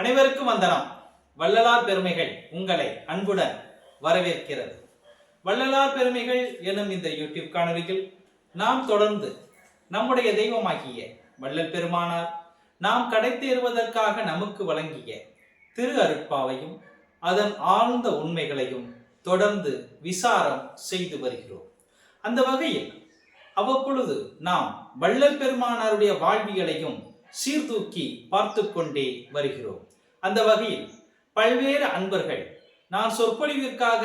அனைவருக்கும் வந்தனம். வள்ளலார் பெருமைகள் உங்களை அன்புடன் வரவேற்கிறது. வள்ளலார் பெருமைகள் எனும் இந்த யூடியூப் காணொலியில் நாம் தொடர்ந்து நம்முடைய தெய்வமாகிய வள்ளல் பெருமானார் நாம் கடைத்தேறுவதற்காக நமக்கு வழங்கிய திரு அருட்பாவையும் அதன் ஆழ்ந்த உண்மைகளையும் தொடர்ந்து விசாரம் செய்து வருகிறோம். அந்த வகையில் அவ்வப்பொழுது நாம் வள்ளல் பெருமானாருடைய வாழ்வியலையும் சீர்தூக்கி பார்த்து கொண்டே வருகிறோம். அந்த வகையில் பல்வேறு அன்பர்கள் நான் சொற்பொழிவிற்காக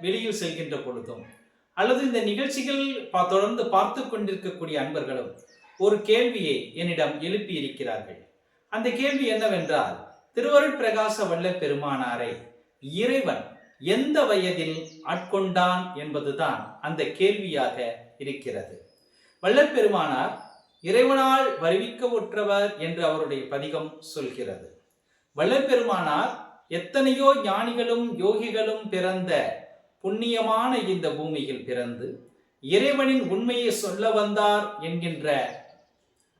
வெளியில் செல்கின்ற பொழுதும் அல்லது இந்த நிகழ்ச்சிகள் தொடர்ந்து பார்த்து கொண்டிருக்கக்கூடிய அன்பர்களும் ஒரு கேள்வியை என்னிடம் எழுப்பி இருக்கிறார்கள் அந்த கேள்வி என்னவென்றால் திருவருட் பிரகாச வல்ல பெருமானாரை இறைவன் எந்த வயதில் ஆட்கொண்டான் என்பதுதான் அந்த கேள்வியாக இருக்கிறது. வல்லப்பெருமானார் இறைவனால் வருவிக்க உற்றவர் என்று அவருடைய பதிகம் சொல்கிறது. வள்ளப்பெருமானார் எத்தனையோ ஞானிகளும் யோகிகளும் பிறந்த புண்ணியமான இந்த பூமியில் பிறந்து இறைவனின் உண்மையை சொல்ல வந்தார் என்கின்ற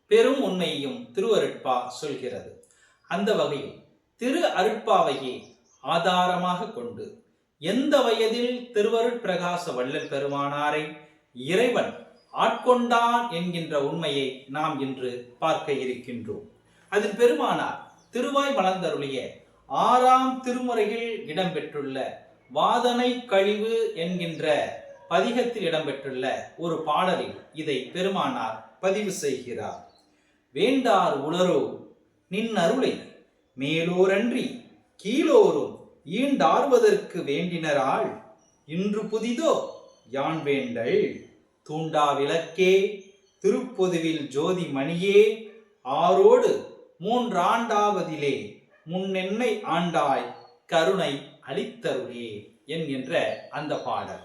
பெரும் உண்மையையும் திருவருட்பா சொல்கிறது. அந்த வகையில் திரு அருட்பாவையே ஆதாரமாக கொண்டு எந்த வயதில் திருவருட் பிரகாச வள்ளல் பெருமானாரை இறைவன் ஆட்கொண்டான் என்கின்ற உண்மையை நாம் இன்று பார்க்க இருக்கின்றோம். அதில் பெருமானார் திருவாய் மலர்ந்தருளிய ஆறாம் திருமுறையில் இடம்பெற்றுள்ள வாதனை கழிவு என்கின்ற பதிகத்தில் இடம்பெற்றுள்ள ஒரு பாடலில் இதை பெருமானார் பதிவு செய்கிறார். வேண்டார் உளரோ நின் அருளை மேலோரன்றி கீழோரும் ஈண்டார்வதற்கு வேண்டினராள். இன்று புதிதோ யான் வேண்டல்? தூண்டா விளக்கே திருப்பொதுவில் ஜோதி மணியே ஆரோடு மூன்றாண்டாவதிலே முன்னென்னை ஆண்டாய் கருணை அளித்தருளே என்கின்ற அந்த பாடல்.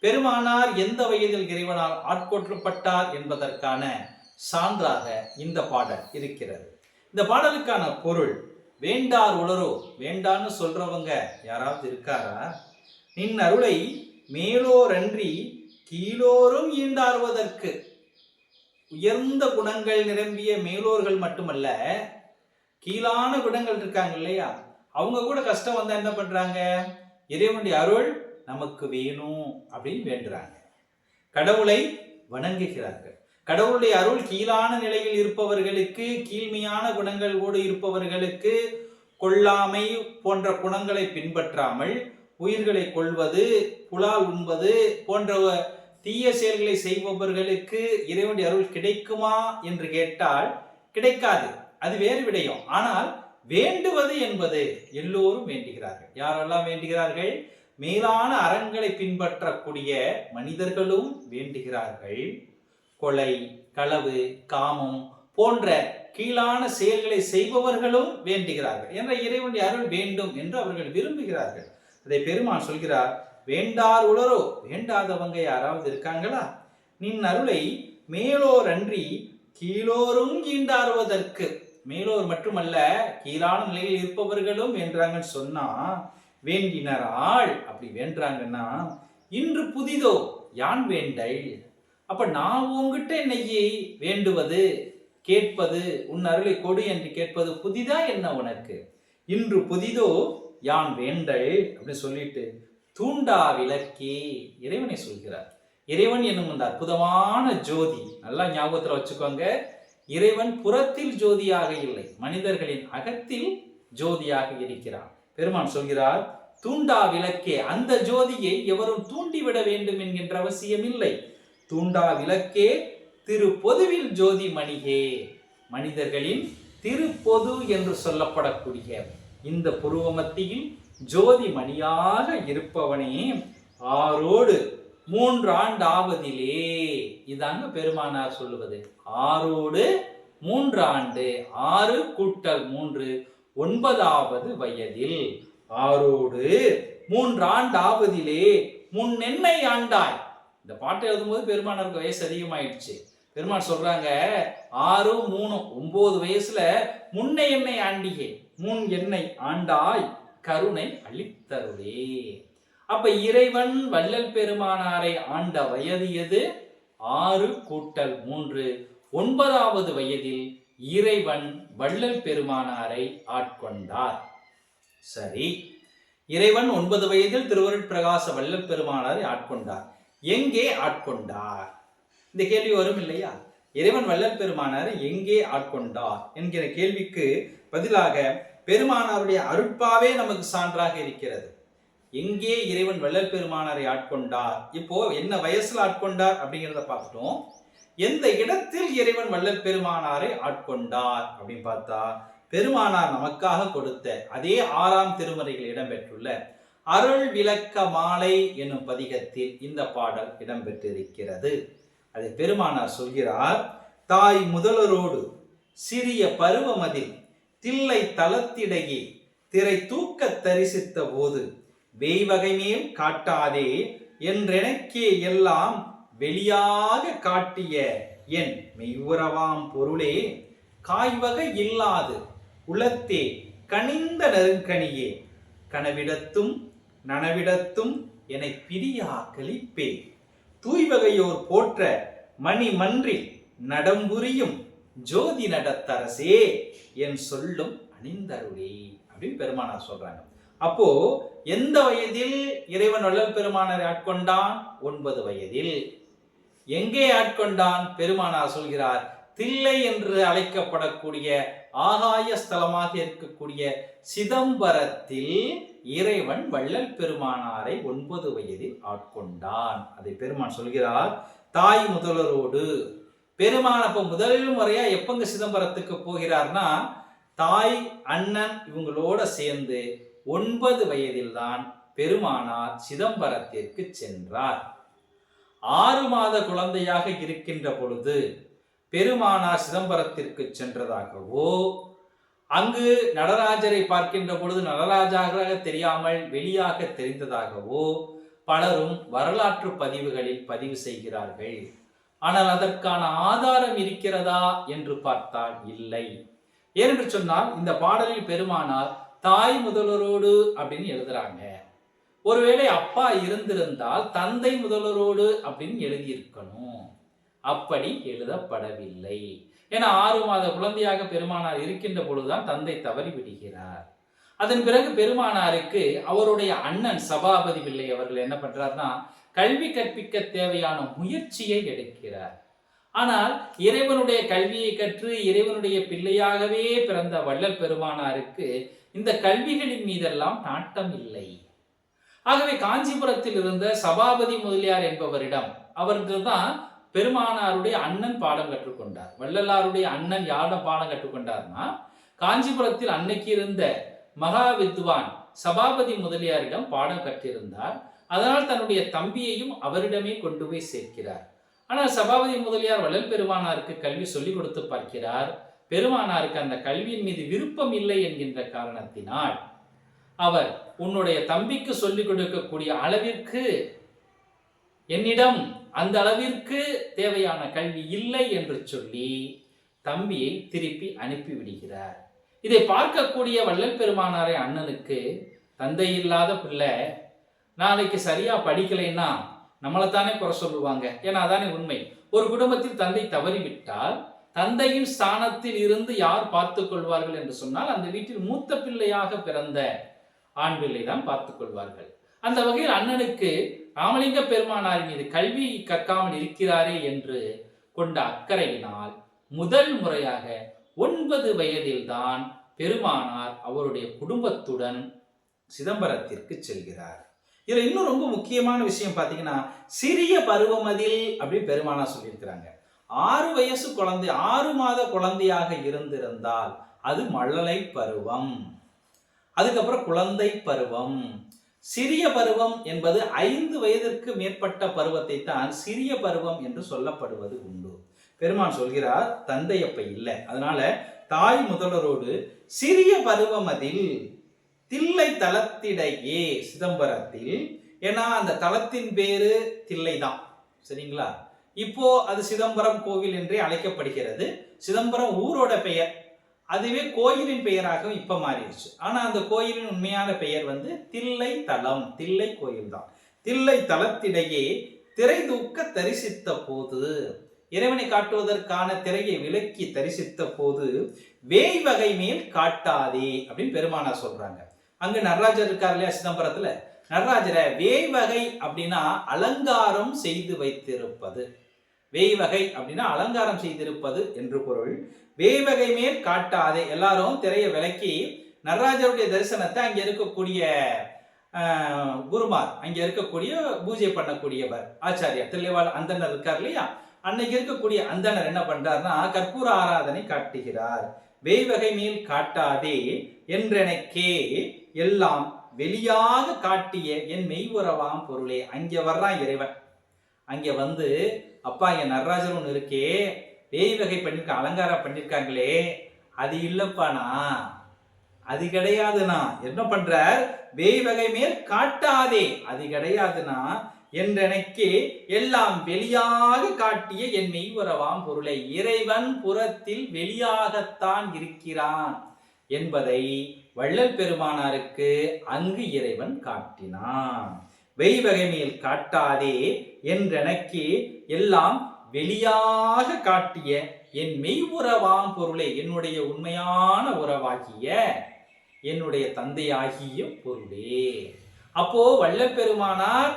பெருமானார் எந்த வயதில் இறைவனால் ஆட்கொற்றப்பட்டார் என்பதற்கான சான்றாக இந்த பாடல் இருக்கிறது. இந்த பாடலுக்கான பொருள் வேண்டார் உளரோ வேண்டான்னு சொல்றவங்க யாராவது இருக்காரா? நின் அருளை மேலோரன்றி கீழோரும் ஈண்டாறுவதற்கு உயர்ந்த குணங்கள் நிரம்பிய மேலோர்கள் மட்டுமல்ல கீழான குணங்கள் இருக்காங்க இல்லையா? அவங்க கூட கஷ்டம் வந்தா என்ன பண்றாங்க? இறைவனுடைய அருள் நமக்கு வேணும் அப்படின்னு வேண்டுறாங்க. கடவுளை வணங்குகிறார்கள். கடவுளுடைய அருள் கீழான நிலையில் இருப்பவர்களுக்கு கீழ்மையான குணங்களோடு இருப்பவர்களுக்கு கொள்ளாமை போன்ற குணங்களை பின்பற்றாமல் உயிர்களை கொள்வது புலால் உண்பது போன்ற தீய செயல்களை செய்பவர்களுக்கு இறைவனுடைய அருள் கிடைக்குமா என்று கேட்டால் கிடைக்காது. அது வேறு விடயம். ஆனால் வேண்டுவது என்பது எல்லோரும் வேண்டுகிறார்கள். யாரெல்லாம் வேண்டுகிறார்கள்? மேலான அறங்களை பின்பற்றக்கூடிய மனிதர்களும் வேண்டுகிறார்கள். கொலை களவு காமம் போன்ற கீழான செயல்களை செய்பவர்களும் வேண்டுகிறார்கள். என்ற இறைவனுடைய அருள் வேண்டும் என்று அவர்கள் விரும்புகிறார்கள். அதை பெருமான் சொல்கிறார் வேண்டார் உளரோ? வேண்டாதவங்க யாராவது இருக்காங்களா? நின் அருளை மேலோர் அன்றி கீழோரும் ஈண்டாறுவதற்கு மேலோர் மட்டுமல்ல கீழான நிலையில் இருப்பவர்களும் வேண்டாங்கன்னு சொன்னா வேண்டினராள். அப்படி வேண்டாங்கன்னா இன்று புதிதோ? யான் வேண்டல்? அப்ப நான் உங்ககிட்ட என்னையே வேண்டுவது கேட்பது உன் அருளை கொடு என்று கேட்பது புதிதா என்ன உனக்கு? இன்று புதிதோ? யான் வேண்டல்? அப்படின்னு சொல்லிட்டு தூண்டா விளக்கே இறைவனை சொல்கிறார். இறைவன் என்னும் இந்த அற்புதமான ஜோதி நல்லா ஞாபகத்தில் வச்சுக்கோங்க. இறைவன் புறத்தில் ஜோதியாக இல்லை மனிதர்களின் அகத்தில் ஜோதியாக இருக்கிறான். பெருமான் சொல்கிறார் தூண்டா விளக்கே அந்த ஜோதியை எவரும் தூண்டிவிட வேண்டும் என்கின்ற அவசியம் இல்லை. தூண்டா விளக்கே திரு பொதுவில் ஜோதி மணிகே. மனிதர்களின் திருப்பொது என்று சொல்லப்படக்கூடிய இந்த புருவ மத்தியில் ஜோதி மணியாக இருப்பவனே ஆரோடு மூன்று ஆண்டாவதிலே இதாங்க பெருமானார் சொல்லுவது. ஆரோடு மூன்று ஆண்டு ஆறு கூட்டல் மூன்று ஒன்பதாவது வயதில். ஆரோடு மூன்றாண்டாவதிலே முன்னென்னை ஆண்டாய். இந்த பாட்டு எழுதும்போது பெருமானாருக்கு வயசு அதிகமாயிடுச்சு. பெருமான் சொல்றாங்க ஆறு மூணு ஒன்பது வயசுல முன்னை எண்ணெய் ஆண்டிகே முன் எண்ணெய் ஆண்டாய். கருணை அளித்தருளே. அப்ப இறைவன் வள்ளல் பெருமானாரை ஆண்ட வயது எது? ஆறு கூட்டல் மூன்று. ஒன்பதாவது வயதில் இறைவன் வள்ளல் பெருமானாரை ஆட்கொண்டார். சரி. இறைவன் ஒன்பது வயதில் திருவருட்பிரகாச வள்ளல் பெருமானாரை ஆட்கொண்டார். எங்கே ஆட்கொண்டார்? இந்த கேள்வி வரும் இல்லையா? இறைவன் வள்ளல் பெருமானாரை எங்கே ஆட்கொண்டார்? என்கிற கேள்விக்கு பதிலாக பெருமானாருடைய அருட்பாவே நமக்கு சான்றாக இருக்கிறது. எங்கே இறைவன் வள்ளல் பெருமானாரை ஆட்கொண்டார்? இப்போ என்ன வயசுல ஆட்கொண்டார் அப்படிங்கிறத பார்த்துட்டோம். எந்த இடத்தில் இறைவன் வள்ளல் பெருமானாரை ஆட்கொண்டார் அப்படின்னு பார்த்தா பெருமானார் நமக்காக கொடுத்த அதே ஆறாம் திருமறையில் இடம்பெற்றுள்ள அருள் விளக்க மாலை என்னும் பதிகத்தில் இந்த பாடல் இடம்பெற்றிருக்கிறது. அதை பெருமானார் சொல்கிறார் தாய் முதல்வரோடு சிறிய பருவமதில் தில்லை தளத்திடையே திரை தூக்க தரிசித்த போது வெய்வகை மேல் காட்டாதே என்றெனக்கே எல்லாம் வெளியாக காட்டிய என் மெய்வுறவாம் பொருளே காய்வகை இல்லாது உளத்தே கனிந்த நெருங்கனியே கனவிடத்தும் நனவிடத்தும் என பிரியா கழிப்பே தூய்வகையோர் போற்ற மணி மன்றில் நடம்புரியும் ஜோதி நடத்தரசே என் சொல்லும் அணிந்தருளே அப்படின்னு பெருமானார் சொல்றாங்க. அப்போ எந்த வயதில் இறைவன் வள்ளல் பெருமானாரை ஆட்கொண்டான்? ஒன்பது வயதில். எங்கே ஆட்கொண்டான்? பெருமானார் சொல்கிறார் தில்லை என்று அழைக்கப்படக்கூடிய ஆகாய ஸ்தலமாக இருக்கக்கூடிய சிதம்பரத்தில் இறைவன் வள்ளல் பெருமானாரை ஒன்பது வயதில் ஆட்கொண்டான். அதை பெருமான் சொல்கிறார் தாய் முதல்வரோடு பெருமான் அப்போ முதல் முறையா எப்பங்க சிதம்பரத்துக்கு போகிறார்னா தாய் அண்ணன் இவங்களோட சேர்ந்து ஒன்பது வயதில் தான் பெருமானார் சிதம்பரத்திற்கு சென்றார். ஆறு மாத குழந்தையாக இருக்கின்ற பொழுது பெருமானார் சிதம்பரத்திற்கு சென்றதாகவோ அங்கு நடராஜரை பார்க்கின்ற பொழுது நடராஜாக தெரியாமல் வெளியாக தெரிந்ததாகவோ பலரும் வரலாற்று பதிவுகளில் பதிவு செய்கிறார்கள். ஆனால் அதற்கான ஆதாரம் இருக்கிறதா என்று பார்த்தால் இல்லை. ஏனென்று சொன்னால் இந்த பாடலில் பெருமானார் தாய் முதல்வரோடு அப்படின்னு எழுதுறாங்க. ஒருவேளை அப்பா இருந்திருந்தால் தந்தை முதல்வரோடு அப்படின்னு எழுதியிருக்கணும். அப்படி எழுதப்படவில்லை. ஏன்னா ஆறு மாத குழந்தையாக பெருமானார் இருக்கின்ற பொழுதுதான் தந்தை தவறி விடுகிறார். அதன் பிறகு பெருமானாருக்கு அவருடைய அண்ணன் சபாபதி பிள்ளை அவர்கள் என்ன பண்றாருன்னா கல்வி கற்பிக்க தேவையான முயற்சியை எடுக்கிறார். ஆனால் இறைவனுடைய கல்வியை கற்று இறைவனுடைய பிள்ளையாகவே பிறந்த வள்ளல் பெருமானாருக்கு இந்த கல்விகளின் மீதெல்லாம் நாட்டம் இல்லை ஆகவே காஞ்சிபுரத்தில் இருந்த சபாபதி முதலியார் என்பவரிடம் அவர்கள் தான் பெருமானாருடைய அண்ணன் பாடம் கற்றுக்கொண்டார். வள்ளலாருடைய அண்ணன் யாரிடம் பாடம் கற்றுக்கொண்டார்னா காஞ்சிபுரத்தில் அன்னைக்கு இருந்த மகா வித்வான் சபாபதி முதலியாரிடம் பாடம் கற்றிருந்தார். அதனால் தன்னுடைய தம்பியையும் அவரிடமே கொண்டு போய் சேர்க்கிறார். ஆனால் சபாபதி முதலியார் வள்ளல் பெருமானாருக்கு கல்வி சொல்லிக் கொடுத்து பார்க்கிறார். பெருமானாருக்கு அந்த கல்வியின் மீது விருப்பம் இல்லை என்கின்ற காரணத்தினால் அவர் உன்னுடைய தம்பிக்கு சொல்லிக் கொடுக்கக்கூடிய அளவிற்கு என்னிடம் அந்த அளவிற்கு தேவையான கல்வி இல்லை என்று சொல்லி தம்பியை திருப்பி அனுப்பிவிடுகிறார் இதை பார்க்கக்கூடிய வள்ளல் பெருமானாரை அண்ணனுக்கு தந்தை இல்லாத பிள்ளை நாளைக்கு சரியா படிக்கலைன்னா நம்மளை தானே குறை சொல்லுவாங்க. ஏன்னா அதானே உண்மை. ஒரு குடும்பத்தில் தந்தை தவறிவிட்டால் தந்தையின் ஸ்தானத்தில் இருந்து யார் பார்த்து கொள்வார்கள் என்று சொன்னால் அந்த வீட்டில் மூத்த பிள்ளையாக பிறந்த ஆண் பிள்ளை தான் பார்த்து கொள்வார்கள். அந்த வகையில் அண்ணனுக்கு ராமலிங்க பெருமானார் மீது கல்வி கற்காமல் இருக்கிறாரே என்று கொண்ட அக்கறையினால் முதல் முறையாக ஒன்பது வயதில்தான் பெருமானார் அவருடைய குடும்பத்துடன் சிதம்பரத்திற்கு செல்கிறார். இதுல இன்னும் ரொம்ப முக்கியமான விஷயம் பார்த்தீங்கன்னா சிறிய பருவமதில் அப்படின்னு பெருமானா சொல்லியிருக்கிறாங்க. ஆறு வயசு குழந்தை ஆறு மாத குழந்தையாக இருந்திருந்தால் அது மழலை பருவம். அதுக்கப்புறம் குழந்தை பருவம். சிறிய பருவம் என்பது ஐந்து வயதிற்கு மேற்பட்ட பருவத்தை தான் சிறிய பருவம் என்று சொல்லப்படுவது உண்டு. பெருமான் சொல்கிறார் தந்தை அப்ப இல்லை. அதனால தாய் முதல்வரோடு சிறிய பருவமதில் தில்லை தலத்திடையே சிதம்பரத்தில். ஏன்னா அந்த தலத்தின் பேரு தில்லை தான் சரிங்களா? இப்போ அது சிதம்பரம் கோவில் என்றே அழைக்கப்படுகிறது. சிதம்பரம் ஊரோட பெயர். அதுவே கோயிலின் பெயராகவும் இப்ப மாறிடுச்சு. ஆனா அந்த கோயிலின் உண்மையான பெயர் வந்து தில்லை தலம் தில்லை கோயில் தான் தில்லை தலத்திடையே திரை தூக்க தரிசித்த போது இறைவனை காட்டுவதற்கான திரையை விலக்கி தரிசித்த போது வேய் வகை மேல் காட்டாதே அப்படின்னு பெருமானா சொல்றாங்க. அங்க நடராஜர் இருக்கார் இல்லையா சிதம்பரத்துல? நடராஜரை வேய் வகை அப்படின்னா அலங்காரம் செய்து வைத்திருப்பது. வேய் வகை அப்படின்னா அலங்காரம் செய்திருப்பது என்று பொருள். வேய் வகை மேல் காட்டாதே. எல்லாரும் திரையை விலக்கி நடராஜருடைய தரிசனத்தை அங்க இருக்கக்கூடிய குருமார் அங்க இருக்கக்கூடிய பூஜை பண்ணக்கூடியவர் ஆச்சாரியா தில்லைவாழ் அந்தனர் இருக்கார் இல்லையா? அன்னைக்கு இருக்கக்கூடிய அந்தனர் என்ன பண்றாருன்னா கற்பூர ஆராதனை காட்டுகிறார். வேய்வகை மேல் காட்டாதே என்றெனக்கே எல்லாம் வெளியாக காட்டிய என் மெய்வுறவாம் பொருளே. அங்கே வர்றான் இறைவன். அங்கே வந்து அப்பா என் நடராஜர் ஒன்று இருக்கே. வேய் வகை பண்ணியிருக்க அலங்காரம் பண்ணிருக்காங்களே. அது இல்லைப்பாண்ணா அது கிடையாதுண்ணா. என்ன பண்றார்? வேய் வகை மேல் காட்டாதே. அது கிடையாதுண்ணா. என்றெனக்கே எல்லாம் வெளியாக காட்டிய என் மெய்வரவாம் பொருளை. இறைவன் புறத்தில் வெளியாகத்தான் இருக்கிறான். என்பதை வள்ளல் பெருமானாருக்கு அங்கு இறைவன் காட்டினான். வெய்வகை மேல் காட்டாதே என்றெனக்கே எல்லாம் வெளியாக காட்டிய என் மெய் உறவாம் பொருளே என்னுடைய உண்மையான உறவாகிய என்னுடைய தந்தையாகிய பொருளே. அப்போ வள்ளல் பெருமானார்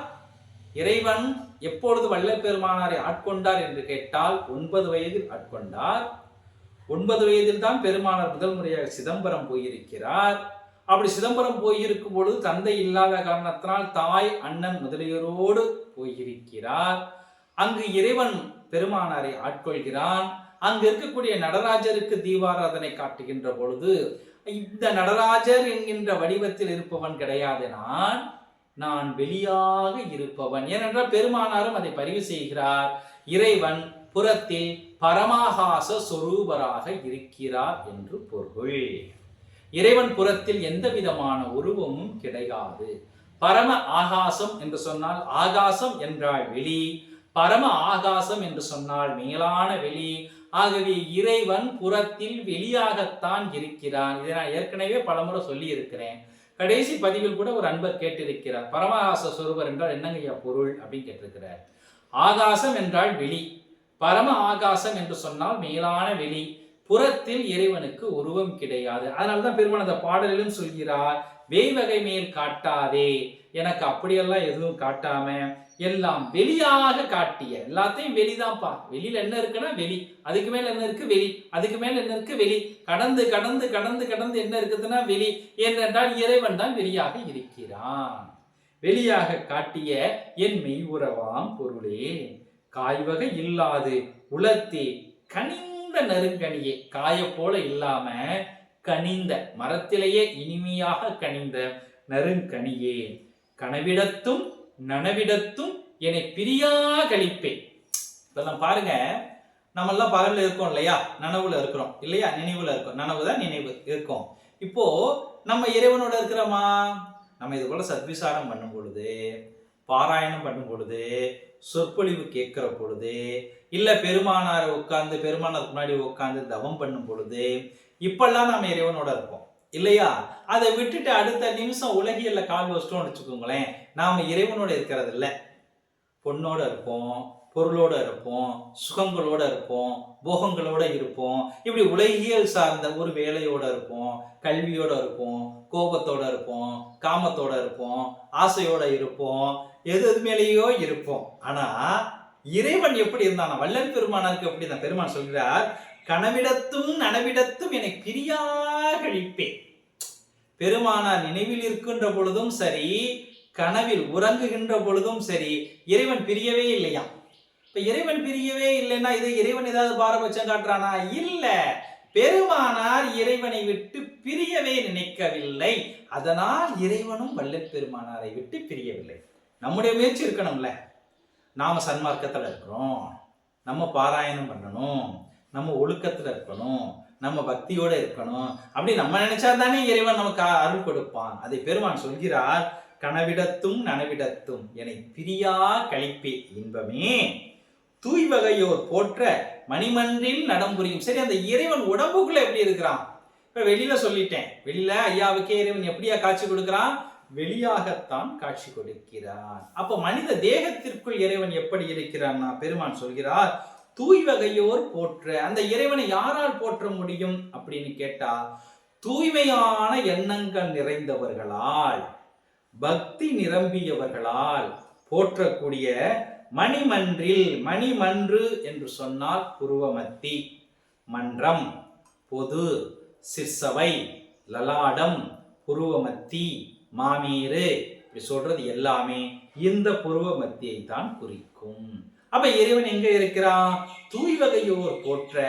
இறைவன் எப்பொழுது வல்லப்பெருமானாரை ஆட்கொண்டார் என்று கேட்டால் ஒன்பது வயதில் ஆட்கொண்டார். ஒன்பது வயதில் தான் பெருமானார் முதல் முறையாக சிதம்பரம் போயிருக்கிறார். அப்படி சிதம்பரம் போயிருக்கும் பொழுது தந்தை இல்லாத காரணத்தினால் தாய் அண்ணன் முதலியோரோடு போயிருக்கிறார். அங்கு இறைவன் பெருமானாரை ஆட்கொள்கிறான். அங்கு இருக்கக்கூடிய நடராஜருக்கு தீபாராதனை காட்டுகின்ற பொழுது இந்த நடராஜர் என்கின்ற வடிவத்தில் இருப்பவன் கிடையாது நான் நான் வெளியாக இருப்பவன். ஏனென்றால் பெருமானாரும் அதை பதிவு செய்கிறார். இறைவன் புறத்தில் பரமாகாச சொரூபராக இருக்கிறார் என்று பொருள். இறைவன் புறத்தில் எந்த விதமான உருவமும் கிடையாது. பரம ஆகாசம் என்று சொன்னால் ஆகாசம் என்றால் வெளி பரம ஆகாசம் என்று சொன்னால் மேலான வெளி. ஆகவே இறைவன் புறத்தில் வெளியாகத்தான் இருக்கிறான். இதை நான் ஏற்கனவே பலமுறை சொல்லி இருக்கிறேன் கடைசி பதிவில் கூட ஒரு அன்பர் கேட்டிருக்கிறார். பரமஹாச சொருபர் என்றால் என்னங்கய்யா பொருள் அப்படின்னு கேட்டிருக்கிறார். ஆகாசம் என்றால் வெளி. பரம ஆகாசம் என்று சொன்னால் மேலான வெளி புறத்தில் இறைவனுக்கு உருவம் கிடையாது. அதனால்தான் பெருமான் அந்த பாடலிலும் சொல்கிறார் வேய்வகை மேல் காட்டாதே. எனக்கு அப்படியெல்லாம் எதுவும் காட்டாம எல்லாம் வெளியாக காட்டிய எல்லாத்தையும் வெளிதான்ப்பா. வெளியில என்ன இருக்குன்னா வெளி. அதுக்கு மேல என்ன இருக்கு? வெளி. அதுக்கு மேல என்ன இருக்கு? வெளி. கடந்து கடந்து கடந்து கடந்து என்ன இருக்குதுன்னா வெளி. ஏனென்றால் இறைவன் தான் வெளியாக இருக்கிறான். வெளியாக காட்டிய என் மெய் உறவாம் பொருளே. காய்வகை இல்லாது உலர்த்தி. கனிந்த நறுங்கனியே. காய போல இல்லாம கனிந்த. மரத்திலேயே இனிமையாக கனிந்த நறுங்கனியே. கனவிடத்தும் நனவிடத்தும் என்னை பிரியா கழிப்பேன் இதெல்லாம் பாருங்க. நம்மெல்லாம் பகல்ல இருக்கோம் இல்லையா? நனவுல இருக்கிறோம். இல்லையா? நினைவுல இருக்கோம். நனவு தான் நினைவு இருக்கோம். இப்போ நம்ம இறைவனோட இருக்கிறோமா? நம்ம இது போல சத்விசாரம் பண்ணும் பொழுது பாராயணம் பண்ணும் பொழுது சொற்பொழிவு கேட்கிற பொழுது இல்லை பெருமானாரை உட்கார்ந்து பெருமானாருக்கு முன்னாடி உட்காந்து தவம் பண்ணும் பொழுது இப்பெல்லாம் நாம் இறைவனோட இருப்போம். இல்லையா? அதை விட்டுட்டு அடுத்த நிமிஷம் உலகியல்ல கால் வச்சிட்டோம்னு வச்சுக்கோங்களேன் நாம் இறைவனோட இருக்கிறது இல்லை. பொண்ணோட இருப்போம். பொருளோட இருப்போம் சுகங்களோட இருப்போம் போகங்களோட இருப்போம். இப்படி உலகியல் சார்ந்த ஒரு வேலையோடு இருப்போம் கல்வியோட இருப்போம் கோபத்தோட இருப்போம் காமத்தோட இருப்போம் ஆசையோட இருப்போம் எது எது மேலேயோ இருப்போம். ஆனால் இறைவன் எப்படி இருந்தான்? வல்லல் பெருமானாருக்கு எப்படி தான் பெருமான் சொல்கிறார் கனவிடத்தும் நனவிடத்தும் என்னை பிரியா கழிப்பேன் பெருமானார் நினைவில் இருக்கின்ற பொழுதும் சரி கனவில் உறங்குகின்ற பொழுதும் சரி இறைவன் பிரியவே இல்லையா இப்ப இறைவன் பிரியவே இல்லைன்னா இது இறைவன் ஏதாவது பாரபட்சம் காட்டுறானா? இல்ல. பெருமானார் இறைவனை விட்டு பிரியவே நினைக்கவில்லை. அதனால் இறைவனும் வல்லற் பெருமானாரை விட்டு பிரியவில்லை. நம்முடைய முயற்சி இருக்கணும்ல. நாம சன்மார்க்கத்துல இருக்கிறோம். நம்ம பாராயணம் பண்ணணும். நம்ம ஒழுக்கத்துல இருக்கணும். நம்ம பக்தியோட இருக்கணும். அப்படி நம்ம நினைச்சா தானே இறைவன் நமக்கு அருள் கொடுப்பான். அதை பெருமான் சொல்கிறார் கனவிடத்தும் நனவிடத்தும் என்னை பிரியா கழிப்பே இன்பமே. தூய்வகையோர் போற்ற மணிமன்றில் நடம்புரியும். சரி அந்த இறைவன் உடம்புக்குள்ள எப்படி இருக்கிறான்? இப்ப வெளியில சொல்லிட்டேன். வெளியில ஐயாவுக்கே இறைவன் எப்படியா காட்சி கொடுக்கிறான்? வெளியாகத்தான் காட்சி கொடுக்கிறான். அப்ப மனித தேகத்திற்குள் இறைவன் எப்படி இருக்கிறான்னா பெருமான் சொல்கிறார் தூய்வகையோர் போற்ற. அந்த இறைவனை யாரால் போற்ற முடியும் அப்படின்னு கேட்டா தூய்மையான எண்ணங்கள் நிறைந்தவர்களால் பக்தி நிரம்பியவர்களால் போற்றக்கூடிய மணிமன்றில் மணிமன்று என்று சொன்னால் புருவமத்தி மன்றம் பொது சிற்சவை லலாடம் புருவமத்தி மாமீறு இப்படி சொல்றது எல்லாமே இந்த புருவமத்தியை தான் குறிக்கும். அப்ப இறைவன் எங்க இருக்கிறான்? தூய்வகையோர் போற்ற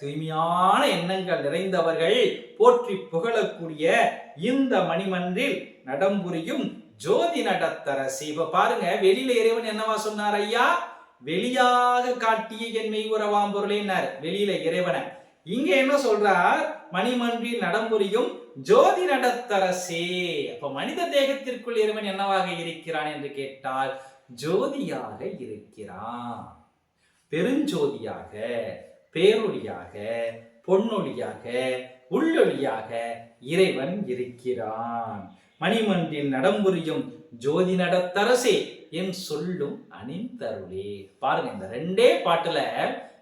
தூய்மையான எண்ணங்கள் நிறைந்தவர்கள் போற்றி புகழக்கூடிய இந்த மணிமன்றில் நடம்புரியும் ஜோதி நடத்தரசி இப்ப பாருங்க வெளியில இறைவன் என்னவா சொன்னார் ஐயா? வெளியாக காட்டிய என் மெய்வுறவாம் பொருளினார் வெளியில இறைவனை. இங்க என்ன சொல்றார்? மணிமன்றில் நடம்புரியும் ஜோதி நடத்தரசே அப்ப மனித தேகத்திற்குள் இறைவன் என்னவாக இருக்கிறான் என்று கேட்டால் ஜோதியாக இருக்கிறான். பெருஞ்சோதியாக பேரொழியாக பொன்னொழியாக உள்ளொழியாக இறைவன் இருக்கிறான். மணிமன்றின் நடம்புரியும் ஜோதி நடத்தரசே என் சொல்லும் அணிந்தருளே. பாருங்க இந்த ரெண்டே பாட்டுல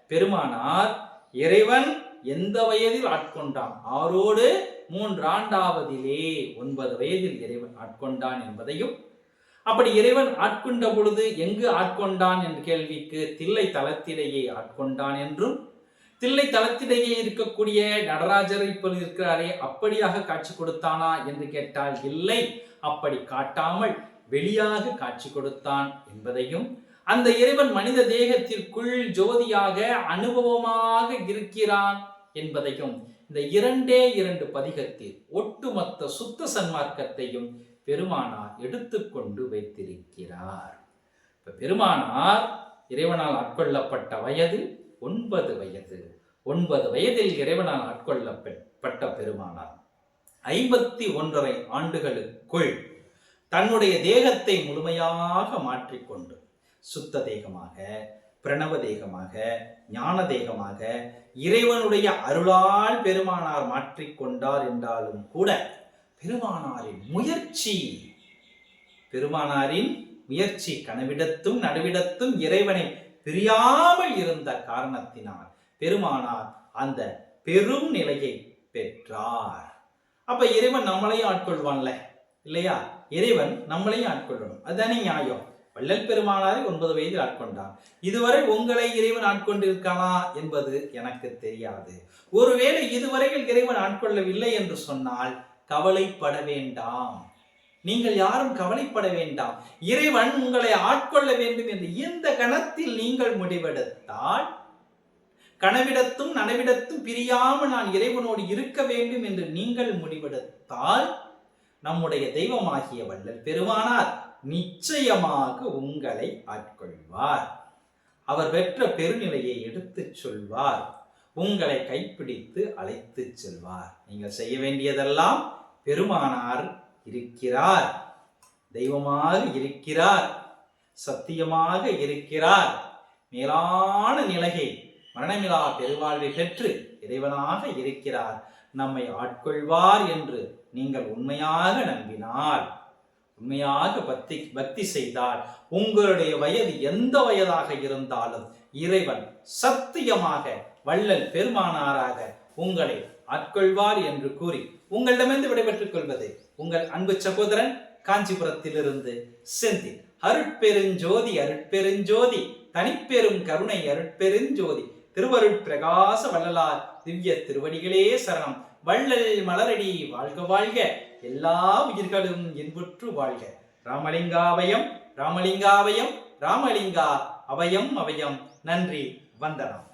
பெருமானார் இறைவன் எந்த வயதில் ஆட்கொண்டான்? ஆரோடு மூன்றாண்டாவதிலே ஒன்பது வயதில் இறைவன் ஆட்கொண்டான் என்பதையும் அப்படி இறைவன் ஆட்கொண்ட பொழுது எங்கு ஆட்கொண்டான் என்ற கேள்விக்கு தில்லை தளத்திலேயே ஆட்கொண்டான் என்றும் தில்லை தளத்திலேயே இருக்கக்கூடிய நடராஜர் இப்போது இருக்கிறாரே அப்படியாக காட்சி கொடுத்தானா என்று கேட்டால் இல்லை. அப்படி காட்டாமல் வெளியாக காட்சி கொடுத்தான் என்பதையும் அந்த இறைவன் மனித தேகத்திற்குள் ஜோதியாக அனுபவமாக இருக்கிறான் என்பதையும் இந்த இரண்டே இரண்டு பதிகத்தில் ஒட்டுமொத்த சுத்த சன்மார்க்கத்தையும் பெருமானார் எடுத்துக்கொண்டு வைத்திருக்கிறார். இப்ப பெருமானார் இறைவனால் ஆட்கொள்ளப்பட்ட வயது ஒன்பது வயது. ஒன்பது வயதில் இறைவனால் ஆட்கொள்ளப்பட்ட பெருமானார். ஐம்பத்தி ஒன்றரை ஆண்டுகளுக்குள் தன்னுடைய தேகத்தை முழுமையாக மாற்றிக்கொண்டு சுத்த தேகமாக பிரணவ தேகமாக ஞான தேகமாக இறைவனுடைய அருளால் பெருமானார் மாற்றிக்கொண்டார் என்றாலும் கூட பெருமானாரின் முயற்சி பெருமானாரின் முயற்சி கனவிடத்தும் நடுவிடத்தும் இறைவனை பிரியாமல் இருந்த காரணத்தினால் பெருமானார் அந்த பெரும் நிலையை பெற்றார். அப்ப இறைவன் நம்மளையும் ஆட்கொள்வான்ல இல்லையா? இறைவன் நம்மளையும் ஆட்கொள்ளணும். அதுதானே நியாயம். வள்ளல் பெருமானாரை ஒன்பது வயதில் ஆட்கொண்டான். இதுவரை உங்களை இறைவன் ஆட்கொண்டிருக்கானா என்பது எனக்கு தெரியாது. ஒருவேளை இதுவரையில் இறைவன் ஆட்கொள்ளவில்லை என்று சொன்னால் கவலைப்பட வேண்டாம். நீங்கள் யாரும் கவலைப்பட வேண்டாம். இறைவன் உங்களை ஆட்கொள்ள வேண்டும் என்று இந்த கணத்தில் நீங்கள் முடிவெடுத்தால் கனவிடத்தும் நனவிடத்தும் பிரியாமல் நான் இறைவனோடு இருக்க வேண்டும் என்று நீங்கள் முடிவெடுத்தால் நம்முடைய தெய்வமாகிய வள்ளல் பெருமானார் நிச்சயமாக உங்களை ஆட்கொள்வார். அவர் பெற்ற பெருநிலையை எடுத்துச் சொல்வார். உங்களை கைப்பிடித்து அழைத்துச் செல்வார். நீங்கள் செய்ய வேண்டியதெல்லாம் பெருமானார் இருக்கிறார். தெய்வமாக இருக்கிறார். சத்தியமாக இருக்கிறார். மேலான நிலையை மரணமிலா பெருவாழ்வை பெற்று இறைவனாக இருக்கிறார். நம்மை ஆட்கொள்வார் என்று நீங்கள் உண்மையாக நம்பினால் உண்மையாக பக்தி பக்தி செய்தால் உங்களுடைய வயது எந்த வயதாக இருந்தாலும் இறைவன் சத்தியமாக வள்ளல் பெருமானாராக உங்களை ஆட்கொள்வார் என்று கூறி உங்களிடமிருந்து விடைபெற்றுக் கொள்வது உங்கள் அன்பு சகோதரன் காஞ்சிபுரத்திலிருந்து செந்தில். அருட்பெருஞ்சோதி அருட்பெருஞ்சோதி தனிப்பெரும் கருணை அருட்பெருஞ்சோதி. திருவருட் பிரகாச வள்ளலார் திவ்ய திருவடிகளே சரணம். வள்ளல் மலரடி வாழ்க வாழ்க. எல்லா உயிர்களும் இன்புற்று வாழ்க. ராமலிங்காவயம் ராமலிங்காவயம் ராமலிங்கா அவயம் அவயம். நன்றி வந்தனம்.